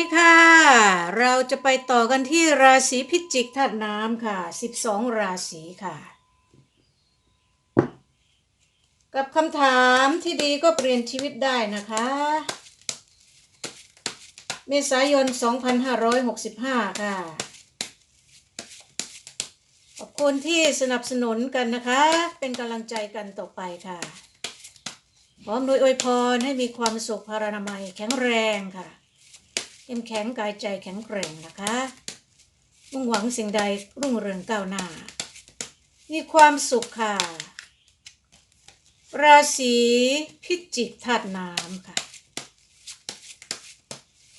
ดีค่ะ เราจะไปต่อกันที่ราศีพิจิกธาตุน้ำค่ะ 12 ราศีค่ะ กับคำถามที่ดีก็เปลี่ยนชีวิตได้นะคะ เมษายน 2565 ค่ะ ขอบคุณที่สนับสนุนกันนะคะ เป็นกำลังใจกันต่อไปค่ะ พร้อมโดยอวยพรให้มีความสุขพารานามัยแข็งแรงค่ะ เข้มแข็งกายใจแข็งแกร่งนะคะมุ่งหวังสิ่งใดรุ่งเรืองก้าวหน้า มีความสุขค่ะ ราศีพิจิกธาตุน้ำค่ะ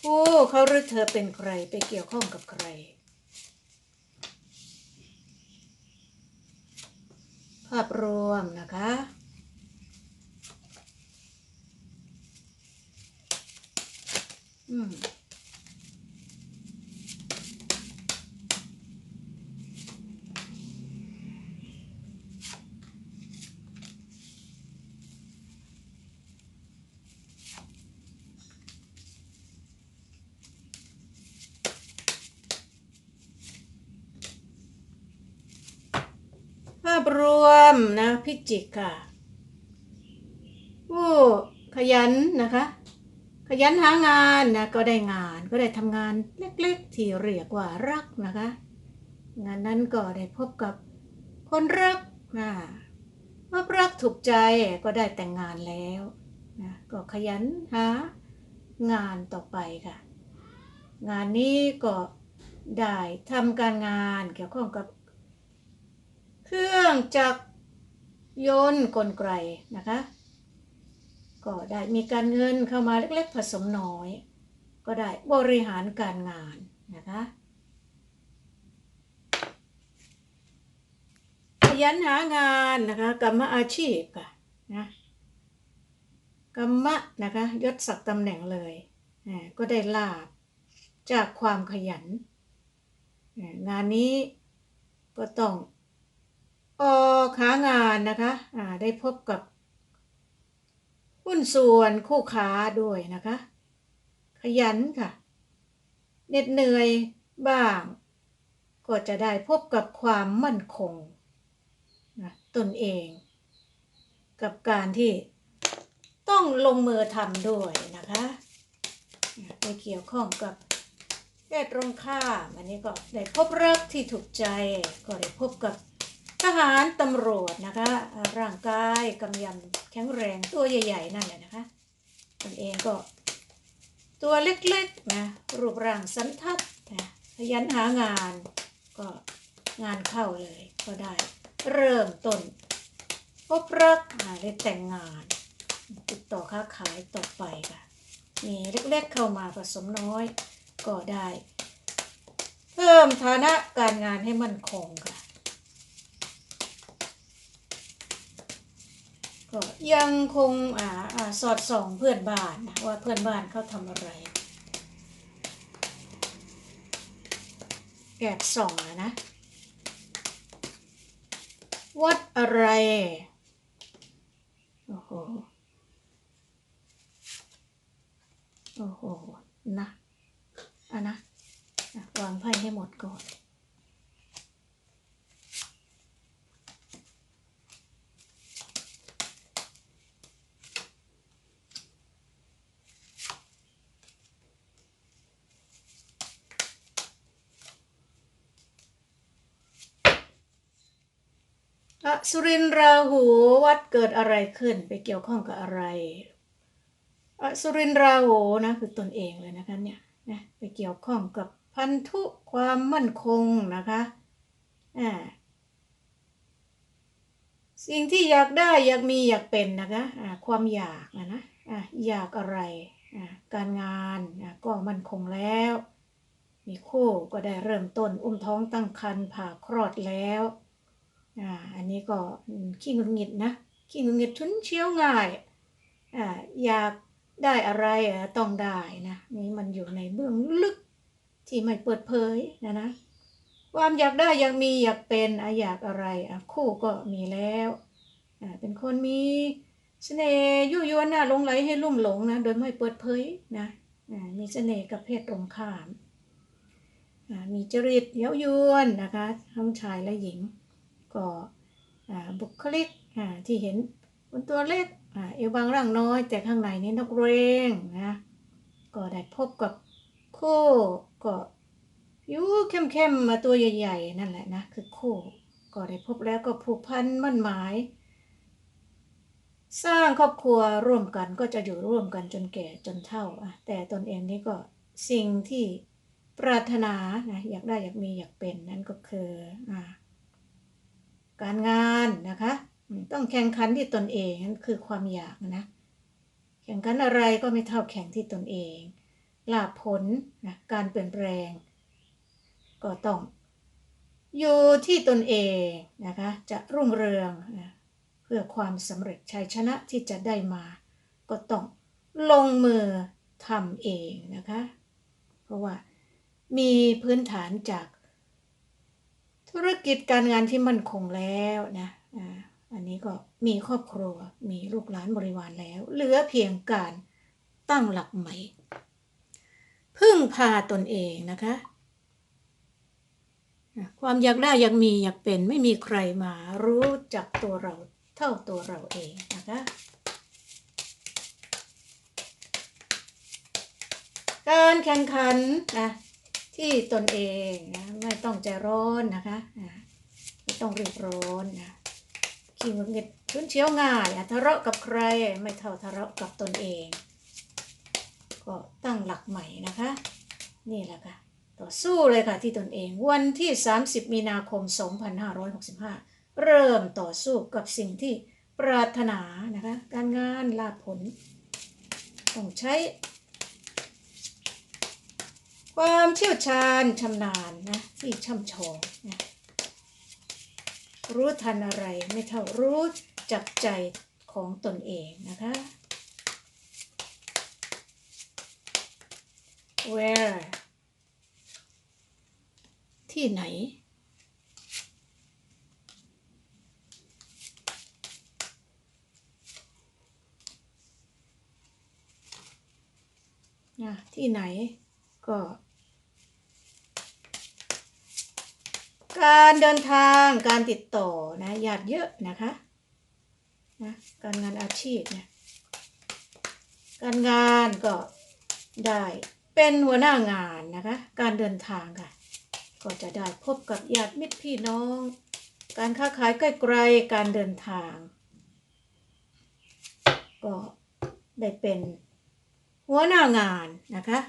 ผู้เขาหรือเธอเป็นใครไปเกี่ยวข้องกับใครภาพรวมนะคะ อืม พรวมนะพิจิกค่ะผู้ขยันนะคะ ขยันหางานนะก็ได้งานก็ได้ทำงานเล็กๆ ที่เรียกว่ารักนะคะ งานนั้นก็ได้พบกับคนรักนะเมื่อรักถูกใจก็ได้แต่งงานแล้วนะก็ขยันหางานต่อไปค่ะ งานนี้ก็ได้ทำการงานเกี่ยวข้องกับ เครื่องจักรยนต์กลไกนะคะ ก็ได้มีการเงินเข้ามาเล็กๆผสมน้อย ก็ได้บริหารการงานนะคะขยันหางานนะคะกรรมอาชีพค่ะนะกรรมะนะคะยศศักดิ์ตำแหน่งเลยก็ได้ลาบจากความขยัน งานนี้ก็ต้อง ออกหางานนะคะอ่าได้พบกับ หุ้นส่วนคู่ค้าด้วยนะคะ ขยันค่ะเหน็ดเหนื่อยบ้าง ก็จะได้พบกับความมั่นคงนะตนเอง กับการที่ต้องลงมือทำด้วยนะคะไปเกี่ยวข้องกับเพศตรงข้ามอันนี้ก็ได้พบรักที่ถูกใจก็ได้พบกับ ทหารตำรวจนะคะ ร่างกายกำยำแข็งแรงตัวใหญ่ ๆ นั่นแหละนะคะตนเองก็ตัวเล็กๆนะรูปร่างสันทัดนะขยันหางานก็งานเข้าเลยก็ได้ เริ่มต้นพบรักหาได้แต่งงาน ติดต่อค้าขายต่อไปค่ะมีเล็กๆเข้ามาผสมน้อยก็ได้ เพิ่มฐานะการงานให้มั่นคงค่ะ ก็ยังคงอ่าอ่าสอดส่องเพื่อนบ้านนะว่าเพื่อนบ้านเขาทำอะไรแอบส่องอะนะวัดอะไรโอ้โหโอ้โหนะอะนะอะวางไพ่ให้หมดก่อน อ สุรินทราหูวัดเกิดอะไรขึ้นไปเกี่ยวข้องกับอะไรอสุรินทร์ราหูนะคือตนเองเลยนะคะเนี่ยนะไปเกี่ยวข้องกับพันธุความมั่นคงนะคะอ่าสิ่งที่อยากได้อยากมีอยากเป็นนะคะอ่าความอยากนะนะอ่าอยากอะไรอ่าการงานอ่าก็มั่นคงแล้ว มีคู่ก็ได้เริ่มต้นอุ้มท้องตั้งครรภ์ผ่าคลอดแล้ว อ่าอันนี้ก็ขี้งุดหงิดนะขี้งุดหงิดชุนเชี่ยวง่ายอ่าอยากได้อะไรอะต้องได้นะนี่มันอยู่ในเบื้องลึกที่ไม่เปิดเผยนะนะความอยากได้อยากมีอยากเป็นอะอยากอะไรอะคู่ก็มีแล้วอ่าเป็นคนมีเสน่ห์ยั่วยวนน่าหลงไหลให้ลุ่มหลงนะโดยไม่เปิดเผยนะอ่ามีเสน่ห์กับเพศตรงข้ามอ่ามีจริตเย้ายวนนะคะทั้งชายและหญิง ก็อ่าบุคลิกอ่าที่เห็นบนตัวเล็กเอวบางร่างน้อย แต่ข้างในนี่นักเรงนะก็ได้พบกับคู่ก็ผิวเข้มๆมาตัวใหญ่ๆ นั่นแหละนะ คือคู่ก็ได้พบแล้วก็ผูกพันมั่นหมาย สร้างครอบครัวร่วมกันก็จะอยู่ร่วมกันจนแก่จนเฒ่าแต่ตนเองนี่ก็สิ่งที่ปรารถนานะอยากได้อยากมีอยากเป็นนั่นก็คืออ่า การงานนะคะ ต้องแข่งขันที่ตนเองนั่นคือความอยากนะ แข่งขันอะไรก็ไม่เท่าแข่งที่ตนเองลาภผลนะการเปลี่ยนแปลง ก็ต้อง อยู่ที่ตนเองนะคะ จะรุ่งเรืองนะเพื่อความสำเร็จชัยชนะที่จะได้มา ก็ต้องลงมือทำเองนะคะ เพราะว่ามีพื้นฐานจาก ธุรกิจการงานที่มั่นคงแล้วนะอันนี้ก็มีครอบครัวมีลูกหลานบริวารแล้ว เหลือเพียงการตั้งหลักใหม่ พึ่งพาตนเองนะคะ ความอยากได้อยากมีอยากเป็นไม่มีใครมารู้จักตัวเราเท่าตัวเราเองนะคะการแข่งขันนะ ที่ตนเองนะไม่ต้องใจร้อนนะคะไม่ต้องรีบร้อนนะขี้งุดงิดชื้นเชียวง่ายทะเลาะกับใครไม่เท่าทะเลาะกับตนเอง ก็ตั้งหลักใหม่นะคะ นี่แหละค่ะต่อสู้เลยค่ะที่ตนเอง วันที่ 30 มีนาคม 2565 เริ่มต่อสู้กับสิ่งที่ปรารถนานะคะ การงานลาภผล ต้องใช้ ความเชี่ยวชาญชำนาญนะที่ช่ำชองนะรู้ทันอะไรไม่เท่ารู้จับใจของตนเองนะคะ where ที่ไหนนะที่ไหน ก็ การเดินทางการติดต่อนะญาติเยอะนะคะนะการงานอาชีพเนี่ยการงานก็ได้เป็นหัวหน้างานนะคะ การเดินทางค่ะ ก็จะได้พบกับญาติมิตรพี่น้อง การค้าขายใกล้ๆการเดินทาง ก็ได้เป็นหัวหน้างานนะคะ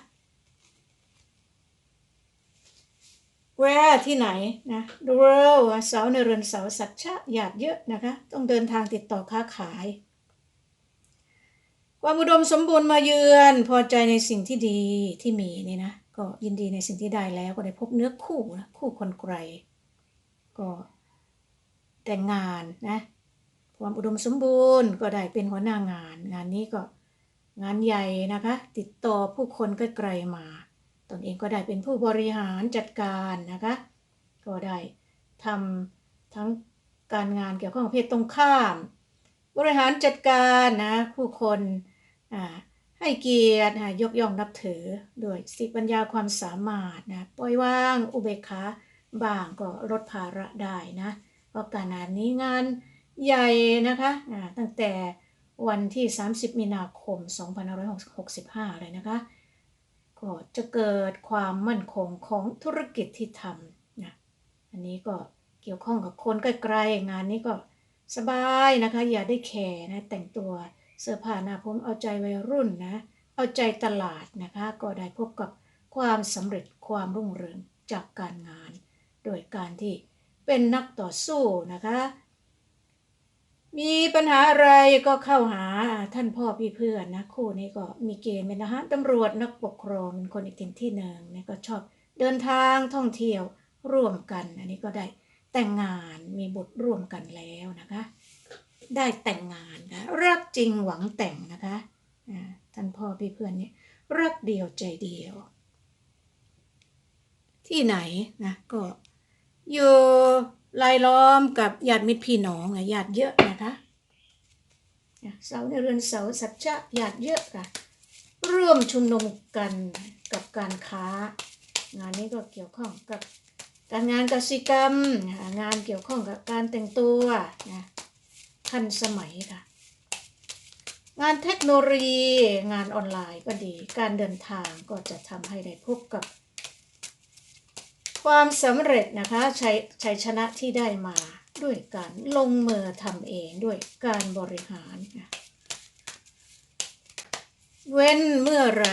where ที่ไหนนะ the world เสาในเรือนเสาสัจชะหยาดเยอะนะคะ ต้องเดินทางติดต่อค้าขาย ความอุดมสมบูรณ์มาเยือน พอใจในสิ่งที่ดีที่มีนี่นะ ก็ยินดีในสิ่งที่ได้แล้วก็ได้พบเนื้อคู่นะคู่คนไกล ก็แต่งงานนะความอุดมสมบูรณ์ก็ได้เป็นหัวหน้างาน งานนี้ก็งานใหญ่นะคะ ติดต่อผู้คนใกล้ๆมา ตนเองก็ได้เป็นผู้บริหารจัดการนะคะ ก็ได้ทำทั้งการงานเกี่ยวข้องกับเพศตรงข้าม บริหารจัดการนะผู้คนให้เกียรติยกย่องนับถือด้วยสติปัญญาความสามารถนะปล่อยวางอุเบกขาบ้างก็ลดภาระได้นะเพราะการงานนี้งานใหญ่นะคะตั้งแต่วันที่ 30 มีนาคม 2565 เลยนะคะ ก็จะเกิดความมั่นคงของธุรกิจที่ทำนะอันนี้ก็เกี่ยวข้องกับคนใกล้ๆงานนี้ก็สบายนะคะ อย่าได้แคร์นะแต่งตัวเสื้อผ้าหน้าผมเอาใจวัยรุ่นนะ เอาใจตลาดนะคะ ก็ได้พบกับความสำเร็จความรุ่งเรืองจากการงาน โดยการที่เป็นนักต่อสู้นะคะ มีปัญหาอะไรก็เข้าหาท่านพ่อพี่เพื่อนนะคู่นี้ก็มีเกณฑ์เป็นทหารตำรวจนักปกครองเป็นคนอีกถิ่นที่หนึ่งนะก็ชอบเดินทางท่องเที่ยวร่วมกัน อันนี้ก็ได้แต่งงานมีบุตรร่วมกันแล้วนะคะ ได้แต่งงานนะรักจริงหวังแต่งนะคะท่านพ่อพี่เพื่อนนี่รักเดียวใจเดียว ที่ไหนนะก็อยู่ รายล้อมกับญาติมิตรพี่น้องอะญาติเยอะนะคะเสาในเรือนเสาสัจจะญาติเยอะค่ะร่วมชุมนุมกันกับการค้า งานนี้ก็เกี่ยวข้องกับการงานกสิกรรม งานเกี่ยวข้องกับการแต่งตัวนะทันสมัยค่ะ งานเทคโนโลยีงานออนไลน์ก็ดี การเดินทางก็จะทำให้ได้พบกับ ความสำเร็จนะคะชัยชัยชนะที่ได้มาด้วยการลงมือทำเองด้วยการบริหาร เว้นเมื่อไร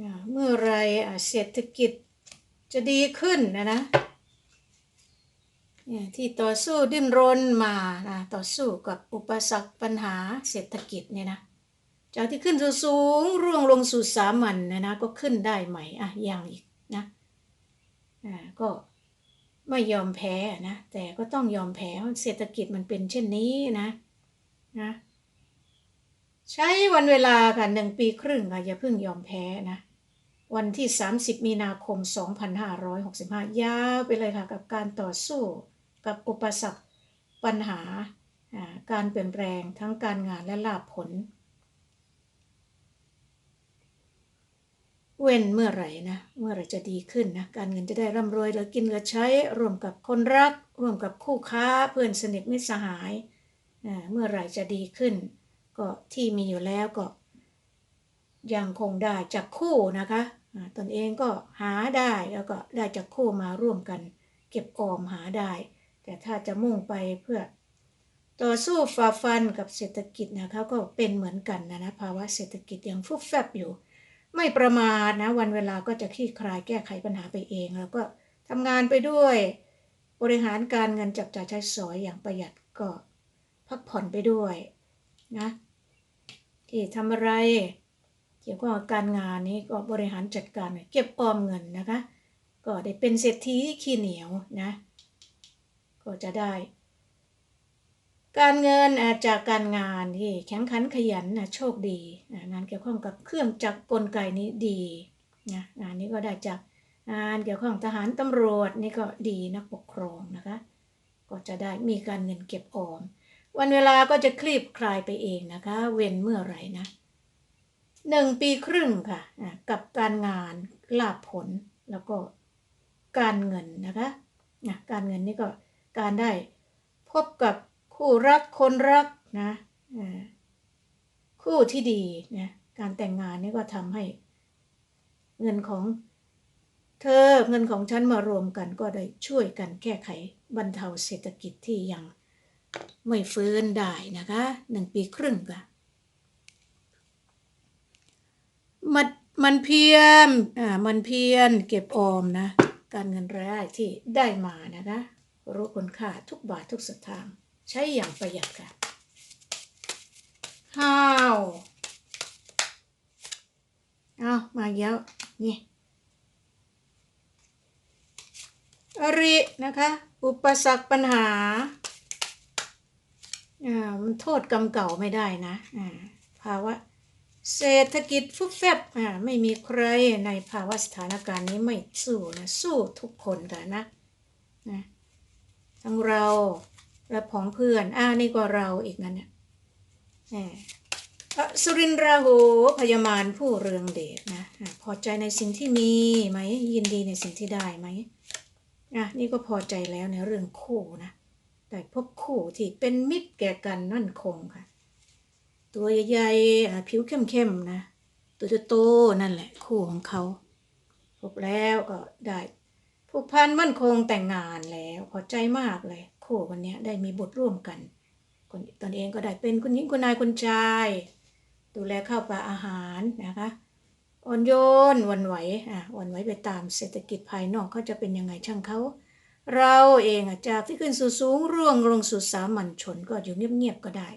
อ่าเมื่อไหรอะ เศรษฐกิจจะดีขึ้นนะนะเนี่ยที่ต่อสู้ดิ้นรนมานะต่อสู้กับอุปสรรคปัญหาเศรษฐกิจเนี่ยนะจากที่ขึ้นสู่สูงร่วงลงสู่สามัญนะนะก็ขึ้นได้ใหม่อะอย่างอีกนะอ่าก็ไม่ยอมแพ้นะแต่ก็ต้องยอมแพ้เพราะเศรษฐกิจมันเป็นเช่นนี้นะนะใช้วันเวลาค่ะหนึ่งปีครึ่งค่ะอย่าเพิ่งยอมแพ้นะ วันที่ 30 มีนาคม 2565 ยาวไปเลยค่ะกับการต่อสู้กับอุปสรรคปัญหาการเปลี่ยนแปลงทั้งการงานและลาภผล เว้นเมื่อไหร่นะ เมื่อไหร่จะดีขึ้นนะ การเงินจะได้ร่ำรวยเหลือกินเหลือใช้ร่วมกับคนรัก ร่วมกับคู่ค้าเพื่อนสนิทมิตรสหาย เมื่อไหร่จะดีขึ้น ก็ที่มีอยู่แล้วก็ยังคงได้จากคู่นะคะ ตนเองก็หาได้แล้วก็ได้จากคู่มาร่วมกัน เก็บออมหาได้ แต่ถ้าจะมุ่งไปเพื่อ ต่อสู้ฝ่าฟันกับเศรษฐกิจนะคะก็เป็นเหมือนกันนะนะภาวะเศรษฐกิจยังฟุบแฟบอยู่ ไม่ประมาทนะวันเวลาก็จะคลี่คลายแก้ไขปัญหาไปเอง แล้วก็ทำงานไปด้วย บริหารการเงินจับจ่ายใช้สอยอย่างประหยัดก็พักผ่อนไปด้วยนะที่ทำอะไร เกี่ยวกับการงานนี้ก็บริหารจัดการเก็บออมเงินนะคะ ก็ได้เป็นเศรษฐีขี้เหนียวนะ ก็จะได้ การเงินจากการงานที่แข็งขันขยันนะโชคดีงานเกี่ยวข้องกับเครื่องจักรกลไกนี้ดีนะงานนี้ก็ได้จากงานเกี่ยวข้องทหารตำรวจนี่ก็ดีนักปกครองนะคะ ก็จะได้มีการเงินเก็บออม วันเวลาก็จะคลีบคลายไปเองนะคะ เว้นเมื่อไหร่นะ หนึ่งปีครึ่งค่ะกับการงานลาภผลแล้วก็การเงินนะคะนะการเงินนี่ก็การได้พบกับคู่รักคนรักนะคู่ที่ดีนะการแต่งงานนี่ก็ทำให้ เงินของเธอเงินของฉันมารวมกันก็ได้ช่วยกันแก้ไขบรรเทาเศรษฐกิจที่ยังไม่ฟื้นได้นะคะหนึ่งปีครึ่งค่ะ มันมันเพียรอ่ามันเพียรเก็บออมนะ การเงินรายได้ที่ได้มานะคะ รู้คุณค่าทุกบาททุกสตางค์ใช้อย่างประหยัดค่ะห้าวเอามาเยอะนี่อรินะคะ อุปสรรคปัญหาอ่ามันโทษกรรมเก่าไม่ได้นะอ่าภาวะ เศรษฐกิจฟุบแฟบอ่าไม่มีใครในภาวะสถานการณ์นี้ไม่สู้นะสู้ทุกคนค่ะนะนะทั้งเราและผองเพื่อนอ่านี่ก็เราอีกนั่นเนี่ยอะสุรินทราหูพยามารผู้เรืองเดชนะพอใจในสิ่งที่มีไหมยินดีในสิ่งที่ได้ไหมอะนี่ก็พอใจแล้วในเรื่องคู่นะได้พบคู่ที่เป็นมิตรแก่กันมั่นคงค่ะ ตัวใหญ่ๆผิวเข้มๆนะ ตัวโตๆนั่นแหละ คู่ของเขาพบแล้วก็ได้ผูกพันมั่นคงแต่งงานแล้วพอใจมากเลย คู่คนนี้ได้มีบุตรร่วมกันคนตนเองก็ได้เป็นคุณหญิงคุณนายคุณชาย ดูแลข้าวปลาอาหารนะคะอ่อนโยนวันไหวอะวันไหวไปตามเศรษฐกิจภายนอกเขาจะเป็นยังไงช่างเขาเราเองอะจากที่ขึ้นสู่สูงร่วงลงสู่สามัญชนก็อยู่เงียบๆก็ได้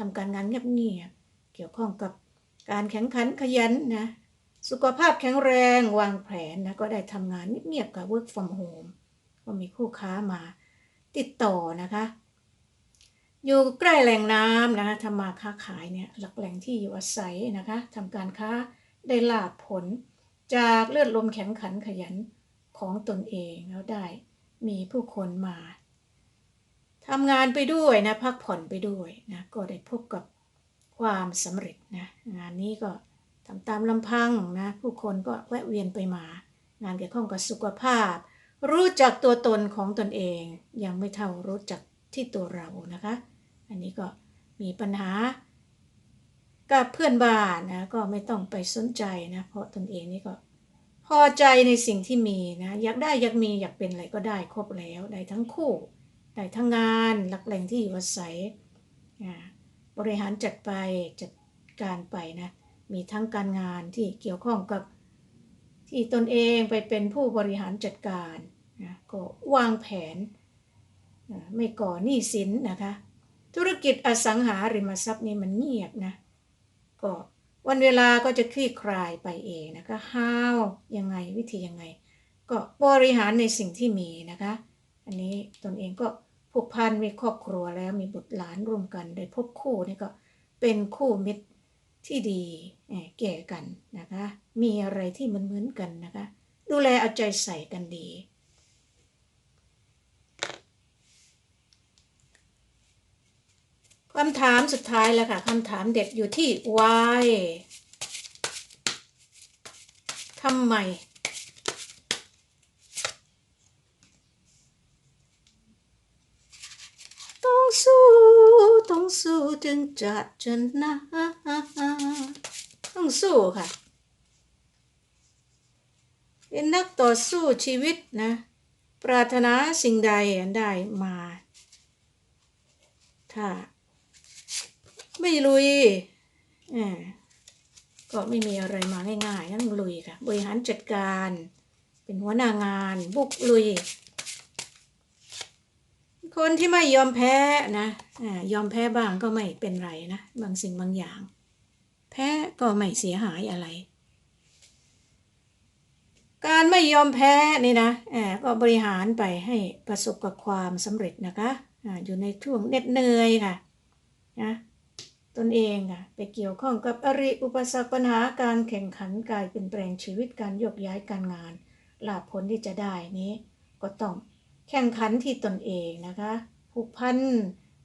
ทำการงานเงียบๆเกี่ยวข้องกับการแข่งขันขยันนะสุขภาพแข็งแรงวางแผนนะก็ได้ทำงานเงียบๆกับ work from home ก็มีคู่ค้ามาติดต่อนะคะ อยู่ใกล้แหล่งน้ำนะคะทำมาค้าขายเนี่ยหลักแหล่งที่อยู่อาศัยนะคะทำการค้าได้ลาบผล จากเลือดลมแข็งขันขยันของตนเองแล้วได้มีผู้คนมา ทำงานไปด้วยนะพักผ่อนไปด้วยนะก็ได้พบกับความสำเร็จนะงานนี้ก็ทำตามลำพังนะผู้คนก็แวะเวียนไปมา งานเกี่ยวข้องกับสุขภาพ รู้จักตัวตนของตนเอง ยังไม่เท่ารู้จักที่ตัวเรานะคะ อันนี้ก็มีปัญหากับเพื่อนบ้านนะก็ไม่ต้องไปสนใจนะเพราะตนเองนี่ก็พอใจในสิ่งที่มีนะอยากได้อยากมีอยากเป็นอะไรก็ได้ครบแล้วได้ทั้งคู่ ได้ทั้งงานหลักแหล่งที่อยู่อาศัยบริหารจัดไปจัดการไปนะ มีทั้งการงานที่เกี่ยวข้องกับที่ตนเองไปเป็นผู้บริหารจัดการนะก็วางแผนไม่ก่อหนี้สินนะคะ ธุรกิจอสังหาริมทรัพย์นี่มันเงียบนะก็วันเวลาก็จะคลี่คลายไปเองนะคะห้าวยังไงวิธียังไง ก็บริหารในสิ่งที่มีนะคะ อันนี้ตนเองก็ผูกพันมีครอบครัวแล้วมีบุตรหลานร่วมกันได้พบคู่นี่ก็เป็นคู่มิตรที่ดีแหม่แก่กันนะคะ มีอะไรที่มันเหมือนกันนะคะ ดูแลเอาใจใส่กันดี คำถามสุดท้ายแล้วค่ะคำถามเด็ดอยู่ที่ why ทำไม ต้องสู้ ต้อง สู้จึงจะชนะต้องสู้ค่ะ เป็นนักต่อสู้ชีวิตนะ ปรารถนาสิ่งใดได้มา ถ้า ไม่ลุยเออก็ไม่มีอะไรมาง่ายๆนั่นลุยค่ะ บริหารจัดการ เป็นหัวหน้างาน บุกลุย คนที่ไม่ยอมแพ้นะอายอมแพ้บ้างก็ไม่เป็นไรนะบางสิ่งบางอย่าง แพ้ก็ไม่เสียหายอะไร การไม่ยอมแพ้นี่นะอ่าก็บริหารไปให้ประสบกับความสำเร็จนะคะอ่าอยู่ในช่วงเหน็ดเหนื่อยค่ะนะตนเองค่ะไปเกี่ยวข้องกับอริอุปสรรคปัญหาการแข่งขันการเปลี่ยนแปลงชีวิตการโยกย้ายการงานลาภผลที่จะได้นี้ก็ต้อง แข่งขันที่ตนเองนะคะผูกพัน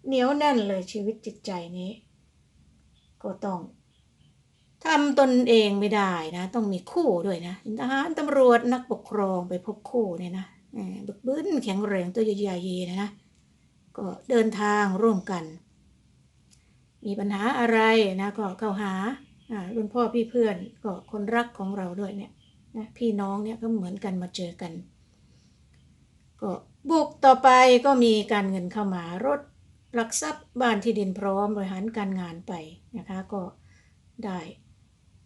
เหนียวแน่นเลยชีวิตจิตใจนี้ ก็ต้องทำตนเองไม่ได้นะ ต้องมีคู่ด้วยนะทหารตำรวจนักปกครองไปพบคู่เนี่ยนะบึกบึนแข็งแรงตัวใหญ่ๆนะนะก็เดินทางร่วมกัน มีปัญหาอะไรนะก็เข้าหาอ่ารุ่นพ่อพี่เพื่อนก็คนรักของเราด้วยเนี่ยนะพี่น้องเนี่ยก็เหมือนกันมาเจอกัน ก็ บุกต่อไปก็มีการเงินเข้ามารถหลักทรัพย์บ้านที่ดินพร้อมบริหารการงานไปนะคะก็ได้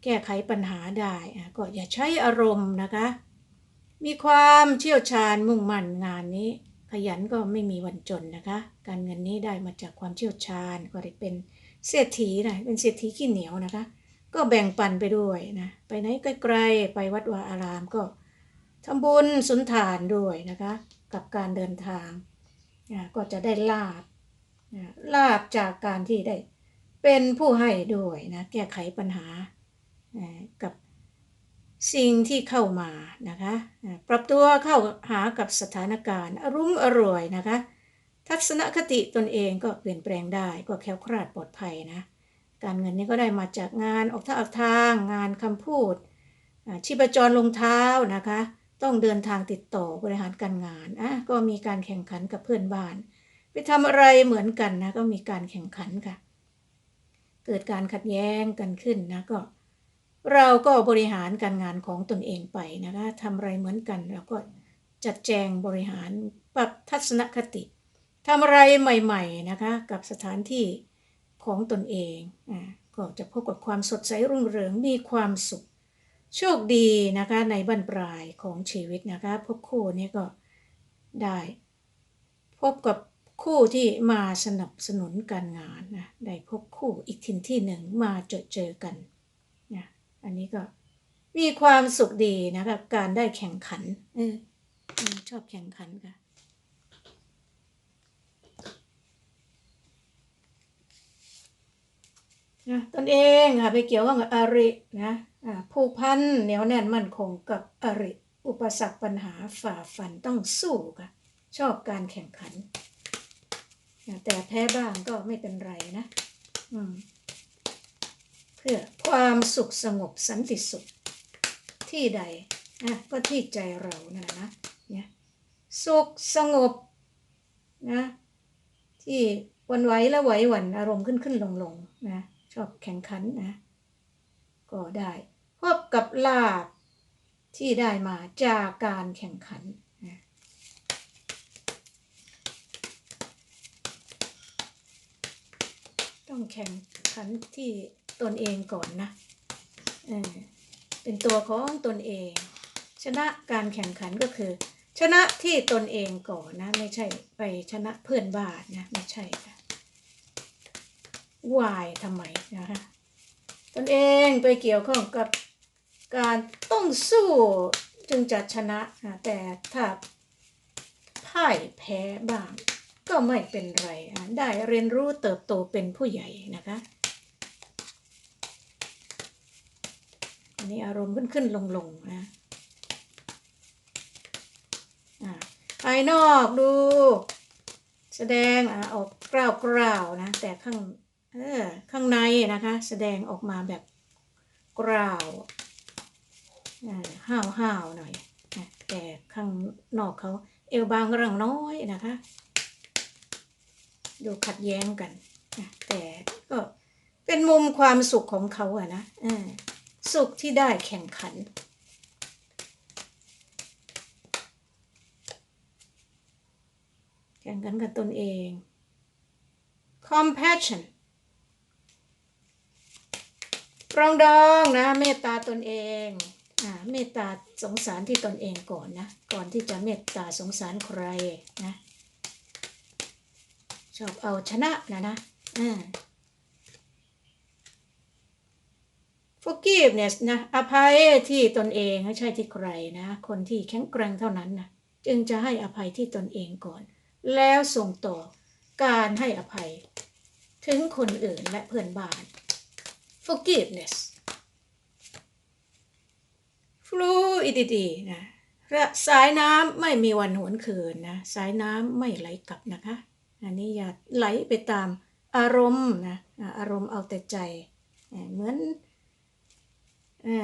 แก้ไขปัญหาได้ก็อย่าใช้อารมณ์นะคะ มีความเชี่ยวชาญมุ่งมั่นงานนี้ ขยันก็ไม่มีวันจนนะคะ การเงินนี้ได้มาจากความเชี่ยวชาญก็ได้เป็นเศรษฐีนะเป็นเศรษฐีขี้เหนียวนะคะ ก็แบ่งปันไปด้วยนะไปไหนไกลๆไปวัดวาอารามก็ทำบุญสุนทานด้วยนะคะ กับการเดินทางก็จะได้ลาบลาบจากการที่ได้เป็นผู้ให้ด้วยนะแก้ไขปัญหากับสิ่งที่เข้ามานะคะปรับตัวเข้าหากับสถานการณ์อรุ่มอร่วยนะคะ ทัศนคติตนเองก็เปลี่ยนแปลงได้ก็แค้วคลาดปลอดภัยนะการเงินนี้ก็ได้มาจากงานออกท่าออกทาง งานคำพูดชีพจรลงเท้านะคะ ต้องเดินทางติดต่อบริหารการงานอะก็มีการแข่งขันกับเพื่อนบ้าน ไปทำอะไรเหมือนกันนะก็มีการแข่งขันค่ะ เกิดการขัดแย้งกันขึ้นนะก็ เราก็บริหารการงานของตนเองไปนะคะทำอะไรเหมือนกันเราก็จัดแจงบริหารปรับทัศนคติทำอะไรใหม่ๆนะคะกับสถานที่ของตนเองอ่าก็จะพบกับความสดใสรุ่งเรืองมีความสุข โชคดีนะคะในบั้นปลายของชีวิตนะคะพบคู่นี้ก็ได้ พบกับคู่ที่มาสนับสนุนการงานนะได้พบคู่อีกทินที่หนึ่งมาเจอเจอกันนะอันนี้ก็มีความสุขดีนะคะการได้แข่งขันเออชอบแข่งขันค่ะ นะตนเองค่ะไปเกี่ยวข้องกับอรินะอ่าผูกพันเหนียวแน่นมั่นคงกับอริ อุปสรรคปัญหาฝ่าฟันต้องสู้ค่ะ ชอบการแข่งขันนะแต่แพ้บ้างก็ไม่เป็นไรนะเพื่อความสุขสงบสันติสุข ที่ใดนะก็ที่ใจเรานั่นะนะเนี่ยสุขสงบนะที่วันไหวและไหวหวั่นอารมณ์ขึ้นขึ้นลงลงนะ อบแข่งขันนะ ก็ได้พบกับลาบที่ได้มาจากการแข่งขันนะต้องแข่งขันที่ตนเองก่อนนะเออเป็นตัวของตนเอง ชนะการแข่งขันก็คือ ชนะที่ตนเองก่อนนะ ไม่ใช่ไปชนะเพื่อนบ้านนะ ไม่ใช่ค่ะ วายทำไมนะคะตนเองไปเกี่ยวข้องกับการต้องสู้จึงจะชนะนะแต่ถ้าพ่ายแพ้บ้าง ก็ไม่เป็นไรอะได้เรียนรู้เติบโตเป็นผู้ใหญ่นะคะอันนี้อารมณ์ขึ้นขึ้นลงลงนะอ่าภายนอกดู แสดงอะออกกล้าวกล้าวนะ แต่ข้าง เออข้างในนะคะ แสดงออกมาแบบกล้าวอ่าห้าวห้าวหน่อยแต่ข้างนอกเขาเอวบางรังน้อยนะคะ ดูขัดแย้งกันแต่ก็เป็นมุมความสุขของเขาอะนะสุขที่ได้แข่งขันแข่งขันกับตนเอง compassion ปรองดองนะเมตตาตนเองอ่าเมตตาสงสารที่ตนเองก่อนนะ ก่อนที่จะเมตตาสงสารใครนะชอบเอาชนะนะนะอ่า forgiveness นะอภัยที่ตนเองไม่ใช่ที่ใครนะ คนที่แข็งแกร่งเท่านั้นนะจึงจะให้อภัยที่ตนเองก่อน แล้วส่งต่อการให้อภัย ถึงคนอื่นและเพื่อนบ้าน forgiveness fluidity นะสายน้ำไม่มีวันหวนคืนนะ สายน้ำไม่ไหลกลับนะคะ อันนี้อย่าไหลไปตามอารมณ์นะ อารมณ์เอาแต่ใจ เหมือนอ่า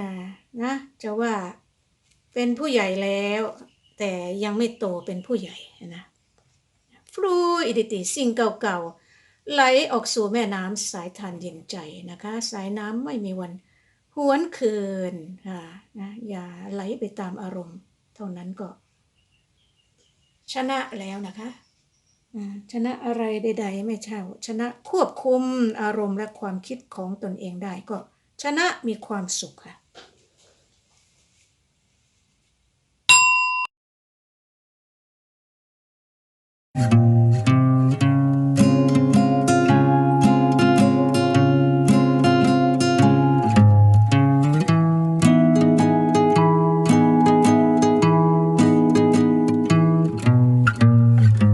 นะจะว่าเป็นผู้ใหญ่แล้ว แต่ยังไม่โตเป็นผู้ใหญ่นะ fluidity สิ่งเก่าๆ ไหลออกสู่แม่น้ำสายทานเย็นใจนะคะ สายน้ำไม่มีวันหวนคืนอ่านะอย่าไหลไปตามอารมณ์ เท่านั้นก็ ชนะแล้วนะคะชนะอะไรใด ๆ ไม่ใช่ชนะควบคุมอารมณ์และความคิดของตนเองได้ก็ ชนะมีความสุขค่ะ